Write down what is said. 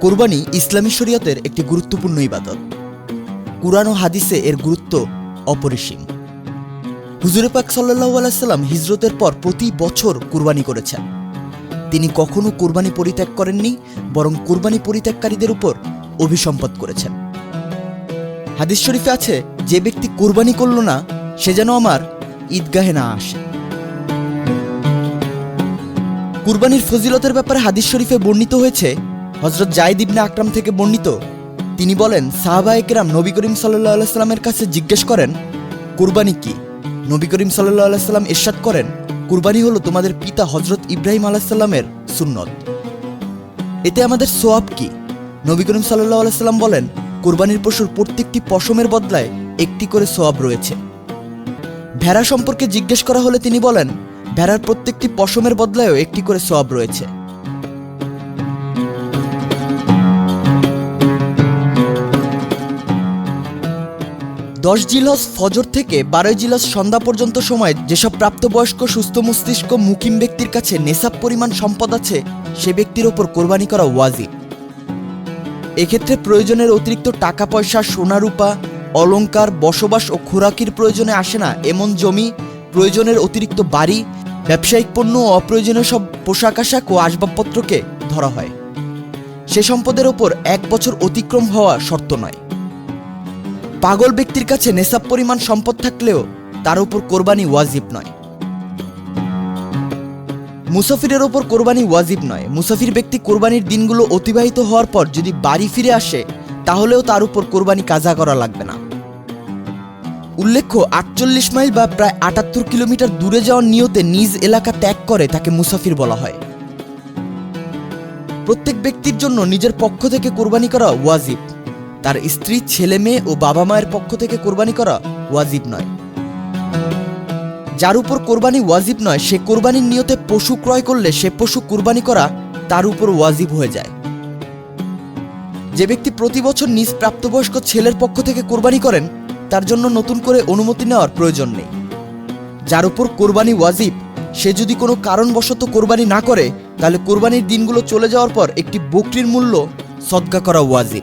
কোরবানি ইসলামী শরীয়তের একটি গুরুত্বপূর্ণ ইবাদত। কুরআন ও হাদিসে এর গুরুত্ব অপরিসীম। হুজুরে পাক সাল্লাহ আলাইসাল্লাম হিজরতের পর প্রতি বছর কুরবানি করেছেন। তিনি কখনো কুরবানি পরিত্যাগ করেননি, বরং কুরবানি পরিত্যাগকারীদের উপর অভিসম্পদ করেছেন। হাদিস শরীফে আছে, যে ব্যক্তি কুরবানি করল না, সে যেন আমার ঈদগাহে না আসে। কুরবানির ফজিলতের ব্যাপারে হাদিস শরীফে বর্ণিত হয়েছে হজরত জায়দ ইবনে আকরাম থেকে বর্ণিত। তিনি বলেন সাহাবা একরাম নবী করিম সাল্লাহ আলাইস্লামের কাছে জিজ্ঞেস করেন, কুরবানি কি? নবী করিম সাল্লাহ আলাইস্লাম এরশাদ করেন, কুরবানি হলো তোমাদের পিতা হজরত ইব্রাহিম আলাহিসাল্লামের সুন্নত। এতে আমাদের সোয়াব কি? নবী করিম সাল্লাহ আলাইস্লাম বলেন, কুরবানির পশুর প্রত্যেকটি পশমের বদলায় একটি করে সোয়াব রয়েছে। ভেড়া সম্পর্কে জিজ্ঞেস করা হলে তিনি বলেন, ভেড়ার প্রত্যেকটি পশমের বদলায়ও একটি করে সোয়াব রয়েছে। দশ জিলস ফজর থেকে বারোই জিলস সন্ধ্যা পর্যন্ত সময় যেসব প্রাপ্তবয়স্ক, সুস্থ মস্তিষ্ক, মুকিম ব্যক্তির কাছে নেশাব পরিমাণ সম্পদ আছে, সে ব্যক্তির ওপর কোরবানি করা ওয়াজিব। এক্ষেত্রে প্রয়োজনের অতিরিক্ত টাকা পয়সা সোনা রূপা অলংকার, বসবাস ও খোরাকির প্রয়োজনে আসে না এমন জমি, প্রয়োজনের অতিরিক্ত বাড়ি, ব্যবসায়িক পণ্য ও অপ্রয়োজনীয় সব পোশাক আশাক ও আসবাবপত্রকে ধরা হয়। সে সম্পদের ওপর এক বছর অতিক্রম হওয়া শর্ত নয়। পাগল ব্যক্তির কাছে নেশাব পরিমাণ সম্পদ থাকলেও তার উপর কোরবানি ওয়াজিব নয়। মুসাফিরের ওপর কোরবানি ওয়াজিব নয়। মুসাফির ব্যক্তি কোরবানির দিনগুলো অতিবাহিত হওয়ার পর যদি বাড়ি ফিরে আসে, তাহলেও তার উপর কোরবানি কাজা করা লাগবে না। উল্লেখ্য, আটচল্লিশ মাইল বা প্রায় আটাত্তর কিলোমিটার দূরে যাওয়ার নিয়তে নিজ এলাকা ত্যাগ করে তাকে মুসাফির বলা হয়। প্রত্যেক ব্যক্তির জন্য নিজের পক্ষ থেকে কোরবানি করা ওয়াজিব। তার স্ত্রী, ছেলে মেয়ে ও বাবা মায়ের পক্ষ থেকে কোরবানি করা ওয়াজিব নয়। যার উপর কোরবানি ওয়াজিব নয়, সে কোরবানির নিয়তে পশু ক্রয় করলে সে পশু কোরবানি করা তার উপর ওয়াজিব হয়ে যায়। যে ব্যক্তি প্রতি বছর নিজ প্রাপ্তবয়স্ক ছেলের পক্ষ থেকে কোরবানি করেন, তার জন্য নতুন করে অনুমতি নেওয়ার প্রয়োজন নেই। যার উপর কোরবানি ওয়াজিব, সে যদি কোনো কারণবশত কোরবানি না করে, তাহলে কোরবানির দিনগুলো চলে যাওয়ার পর একটি বকরির মূল্য সদকা করা ওয়াজিব।